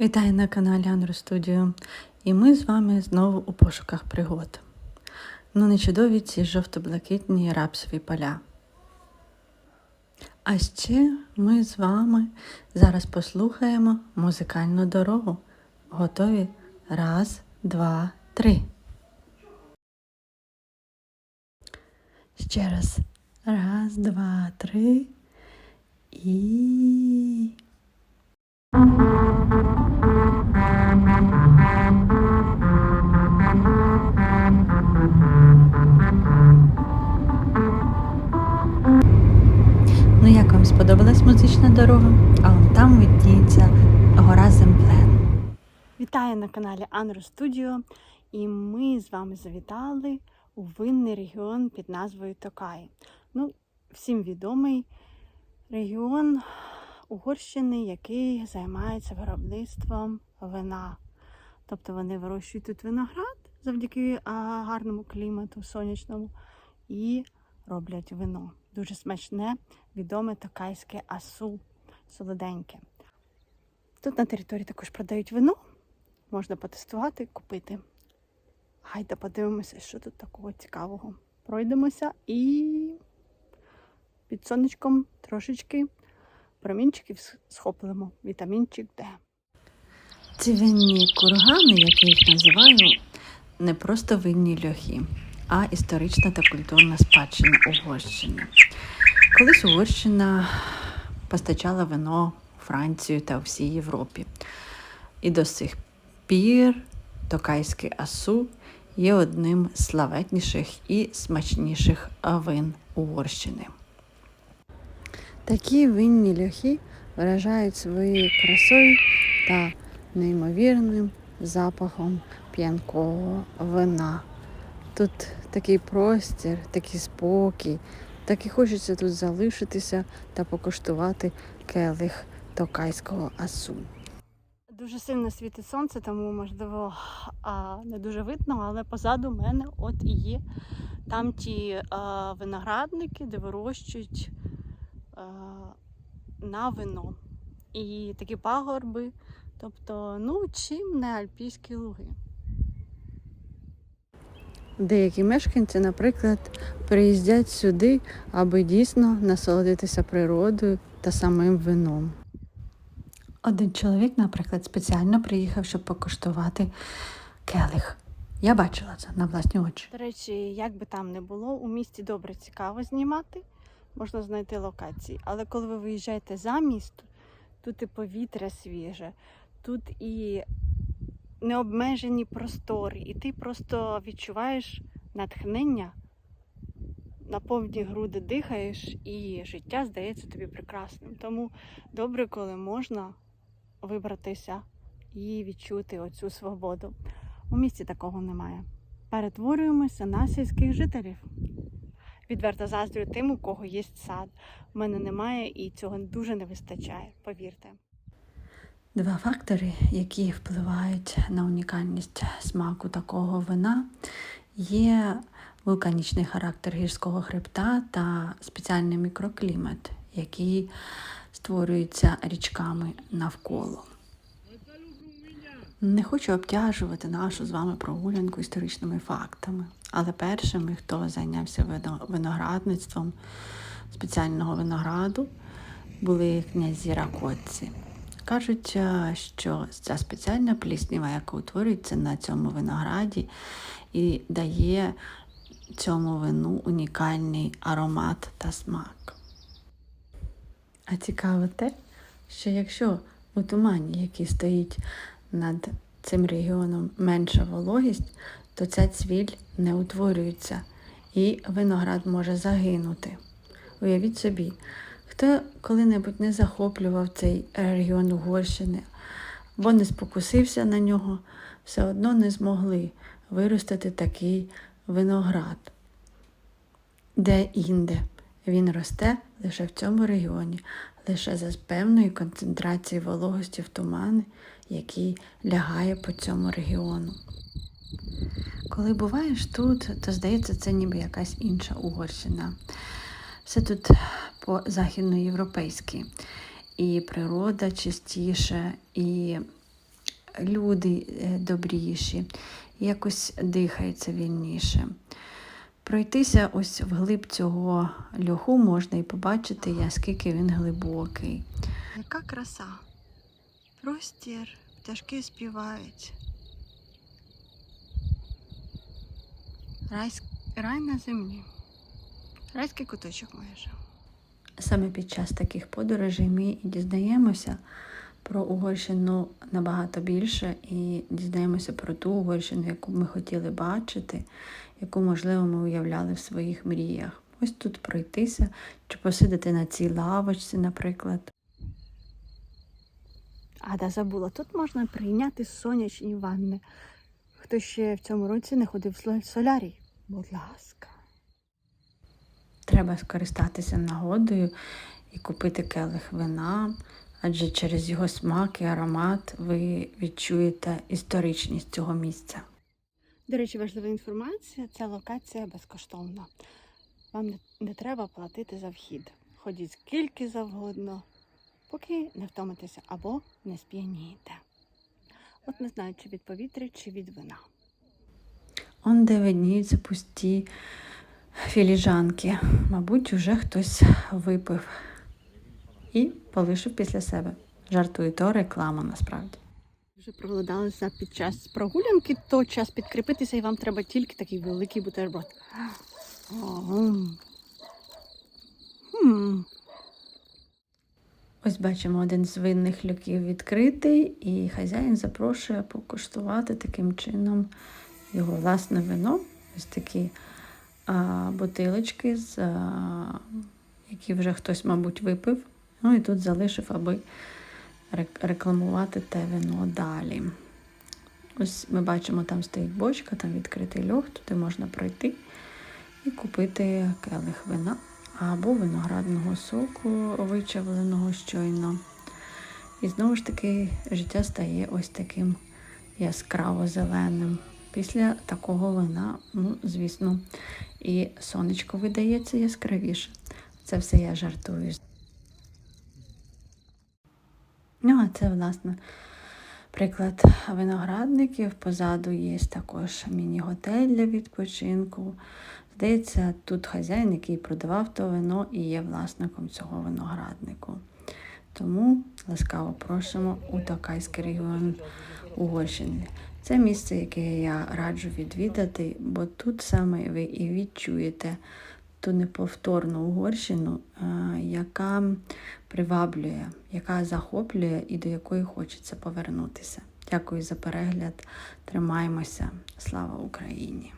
Вітаю на каналі Анру Студіо. І ми з вами знову у пошуках пригод. Ну, не чудові ці жовто-блакитні рапсові поля. А ще ми з вами зараз послухаємо музикальну дорогу. Готові? Раз, два, три. Ще раз. Раз, два, три. І. музична дорога? А вон там видніється гора Земплен. Вітаю на каналі Анро Студіо. І ми з вами завітали у винний регіон під назвою Токай. Ну, всім відомий регіон Угорщини, який займається виробництвом вина. Тобто вони вирощують тут виноград завдяки гарному клімату сонячному і роблять вино. Дуже смачне, відоме токайське асу, солоденьке. Тут на території також продають вино, можна потестувати, купити. Гайда подивимося, що тут такого цікавого. Пройдемося і під сонечком трошечки промінчиків схоплемо. Вітамінчик Д. Ці винні кургани, як я їх називаю, не просто винні льохи, а історична та культурна спадщина Угорщини. Колись Угорщина постачала вино Францію та всій Європі. І до сих пір токайський асу є одним з славетніших і смачніших вин Угорщини. Такі винні льохи вражають своєю красою та неймовірним запахом п'янкого вина. Тут такий простір, такий спокій, так і хочеться тут залишитися та покуштувати келих токайського асу. Дуже сильно світить сонце, тому можливо не дуже видно, але позаду мене от і є там ті виноградники, де вирощують на вино. І такі пагорби, тобто, ну, чим не альпійські луги. Деякі мешканці, наприклад, приїздять сюди, аби дійсно насолодитися природою та самим вином. Один чоловік, наприклад, спеціально приїхав, щоб покуштувати келих. Я бачила це на власні очі. До речі, як би там не було, у місті добре цікаво знімати, можна знайти локації. Але коли ви виїжджаєте за місто, тут і повітря свіже, тут і необмежені простори, і ти просто відчуваєш натхнення, на повні груди дихаєш, і життя здається тобі прекрасним. Тому добре, коли можна вибратися і відчути оцю свободу. У місті такого немає. Перетворюємося на сільських жителів. Відверто заздрю тим, у кого є сад. У мене немає і цього дуже не вистачає, повірте. Два фактори, які впливають на унікальність смаку такого вина, є вулканічний характер гірського хребта та спеціальний мікроклімат, який створюється річками навколо. Не хочу обтяжувати нашу з вами прогулянку історичними фактами, але першими, хто зайнявся виноградництвом спеціального винограду, були князі Ракоці. Кажуть, е, що ця спеціальна плісніва, яка утворюється на цьому винограді, і дає цьому вину унікальний аромат та смак. А цікаво те, що якщо у тумані, який стоїть над цим регіоном, менша вологість, то ця цвіль не утворюється і виноград може загинути. Уявіть собі, хто коли-небудь не захоплював цей регіон Угорщини або не спокусився на нього, все одно не змогли виростити такий виноград. Де інде він росте лише в цьому регіоні, лише за певної концентрації вологості в тумани, який лягає по цьому регіону. Коли буваєш тут, то здається, це ніби якась інша Угорщина. Все тут по-західноєвропейськи. І природа чистіше, і люди е, добріші, якось дихається вільніше. Пройтися ось вглиб цього льоху можна і побачити, наскільки він глибокий. Яка краса! Простір, пташки співають. Райсь... Рай на землі. Райський куточок майже. Саме під час таких подорожей ми і дізнаємося про Угорщину набагато більше і дізнаємося про ту Угорщину, яку ми хотіли бачити, яку, можливо, ми уявляли в своїх мріях. Ось тут пройтися чи посидити на цій лавочці, наприклад. Ада забула, тут можна прийняти сонячні ванни. Хто ще в цьому році не ходив в солярій? Будь ласка. Треба скористатися нагодою і купити келих вина, адже через його смак і аромат ви відчуєте історичність цього місця. До речі, важлива інформація, ця локація безкоштовна. Вам не, треба платити за вхід. Ходіть скільки завгодно, поки не втомитеся або не сп'янієте. От не знаю, чи від повітря, чи від вина. Он де видніються пусті філіжанки. Мабуть, уже хтось випив і полишив після себе. Жартую, то реклама насправді. Вже проголодалися під час прогулянки, то час підкріпитися, і вам треба тільки такий великий бутерброд. Ось бачимо, один з винних люків відкритий, і хазяїн запрошує покуштувати таким чином його власне вино. Ось такі бутилочки, з, які вже хтось, мабуть, випив. Ну і тут залишив, аби рекламувати те вино далі. Ось ми бачимо, там стоїть бочка, там відкритий льох, туди можна пройти і купити келих вина або виноградного соку, вичавленого щойно. І знову ж таки життя стає ось таким яскраво зеленим. Після такого вина, ну, звісно, і сонечко видається яскравіше. Це все я жартую. Ну, а це, власне, приклад виноградників. Позаду є також міні-готель для відпочинку. Здається, тут хазяїн, який продавав то вино і є власником цього винограднику. Тому ласкаво просимо у Токайський регіон Угорщини. Це місце, яке я раджу відвідати, бо тут саме ви і відчуєте ту неповторну Угорщину, е, яка приваблює, яка захоплює і до якої хочеться повернутися. Дякую за перегляд. Тримаємося. Слава Україні!